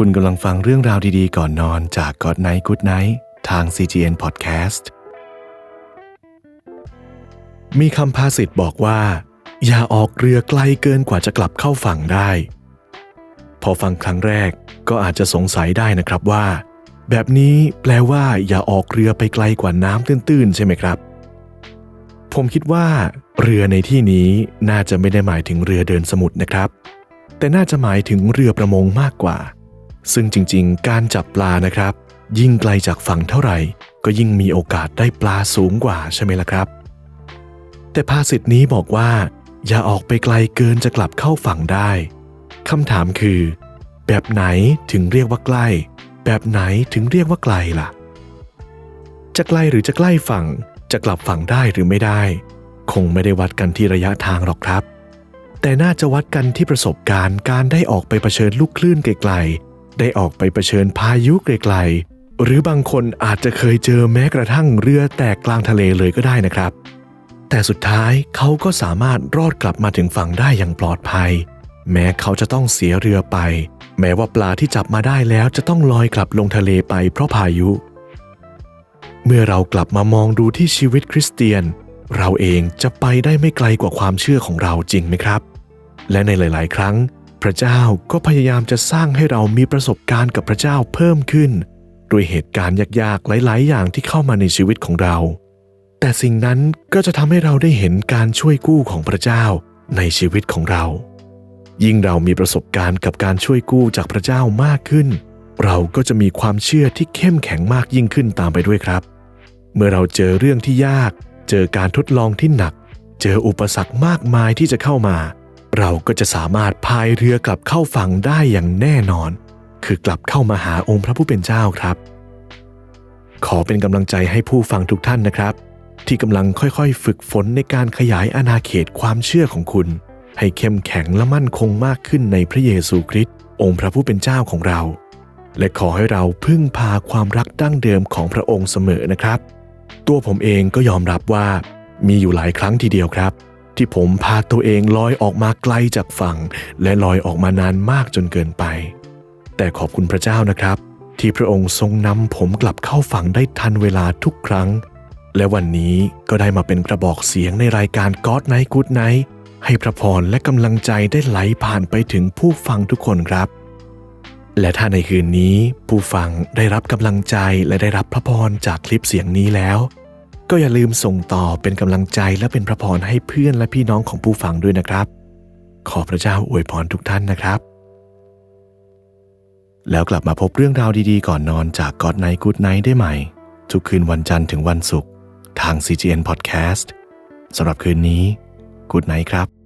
คุณกำลังฟังเรื่องราวดีๆ ก่อนนอนจาก God Night Good Night ทาง CGN Podcast มีคำภาษิตบอกว่า อย่าออกเรือไกลเกินกว่าจะกลับเข้าฝั่งได้ พอฟังครั้งแรกก็อาจจะสงสัยได้นะครับว่า แบบนี้แปลว่าอย่าออกเรือไปไกลกว่าน้ำตื้นๆ ใช่ไหมครับ ผมคิดว่า เรือในที่นี้น่าจะไม่ได้หมายถึงเรือเดินสมุทรนะครับ แต่น่าจะหมายถึงเรือประมงมากกว่า ซึ่งจริงๆ การจับปลานะครับ ยิ่งไกลจากฝั่งเท่าไหร่ ก็ยิ่งมีโอกาสได้ปลาสูงกว่าใช่ไหมล่ะครับ แต่ภาษิตนี้บอกว่า อย่าออกไปไกลเกินจะกลับเข้าฝั่งได้คำถามคือ แบบไหนถึงเรียกว่าใกล้ แบบไหนถึงเรียกว่าไกลล่ะ จะไกลหรือจะใกล้ฝั่ง จะกลับฝั่งได้หรือไม่ได้ คงไม่ได้วัดกันที่ระยะทางหรอกครับ แต่น่าจะวัดกันที่ประสบการณ์การได้ออกไปเผชิญลูกคลื่นไกล ได้ออกไปเผชิญพายุไกลๆ หรือบางคนอาจจะเคยเจอแม้กระทั่งเรือแตกกลางทะเลเลยก็ได้นะครับ แต่สุดท้ายเขาก็สามารถรอดกลับมาถึงฝั่งได้อย่างปลอดภัย แม้เขาจะต้องเสียเรือไป แม้ว่าปลาที่จับมาได้แล้วจะต้องลอยกลับลงทะเลไปเพราะพายุ เมื่อเรากลับมามองดูที่ชีวิตคริสเตียน เราเองจะไปได้ไม่ไกลกว่าความเชื่อของเราจริงไหมครับ และในหลาย ๆ ครั้ง พระเจ้าก็พยายามจะสร้างให้เรามีประสบการณ์กับพระเจ้าเพิ่มขึ้น ด้วยเหตุการณ์ยากๆ หลาย ๆ อย่างที่เข้ามาในชีวิตของเรา แต่สิ่งนั้นก็จะทำให้เราได้เห็นการช่วยกู้ของพระเจ้าในชีวิตของเรา ยิ่งเรามีประสบการณ์กับการช่วยกู้จากพระเจ้ามากขึ้น เราก็จะมีความเชื่อที่เข้มแข็งมากยิ่งขึ้นตามไปด้วยครับ เมื่อเราเจอเรื่องที่ยาก เจอการทดลองที่หนัก เจออุปสรรคมากมายที่จะเข้ามา เราก็จะสามารถพายเรือกลับเข้าฝั่งได้อย่างแน่นอน คือกลับเข้ามาหาองค์พระผู้เป็นเจ้าครับ ขอเป็นกำลังใจให้ผู้ฟังทุกท่านนะครับ ที่กำลังค่อยๆ ฝึกฝนในการขยายอาณาเขตความเชื่อของคุณ ให้เข้มแข็งและมั่นคงมากขึ้นในพระเยซูคริสต์องค์พระผู้เป็นเจ้าของเรา และขอให้เราพึ่งพาความรักดั้งเดิมของพระองค์เสมอนะครับ ตัวผมเองก็ยอมรับว่ามีอยู่หลายครั้งทีเดียวครับ ที่ผมพาตัวเองลอยออกมาไกลจากฝั่ง และลอยออกมานานมากจนเกินไป แต่ขอบคุณพระเจ้านะครับ ที่พระองค์ทรงนำผมกลับเข้าฝั่งได้ทันเวลาทุกครั้ง และวันนี้ก็ได้มาเป็นกระบอกเสียงในรายการ God Night Good Night ให้พระพรและกำลังใจได้ไหลผ่านไปถึงผู้ฟังทุกคนครับ และถ้าในคืนนี้ผู้ฟังได้รับกำลังใจและได้รับพระพรจากคลิปเสียงนี้แล้ว ก็อย่าลืมส่งต่อเป็นกำลังใจและเป็นพระพรให้เพื่อนและพี่น้องของผู้ฟังด้วยนะครับ ขอพระเจ้าอวยพรทุกท่านนะครับ แล้วกลับมาพบเรื่องราวดีๆ ก่อนนอนจาก God Night Good Night ได้ใหม่ ทุกคืนวันจันทร์ถึงวันศุกร์ทาง CGN Podcast สำหรับคืนนี้ Good Night ครับ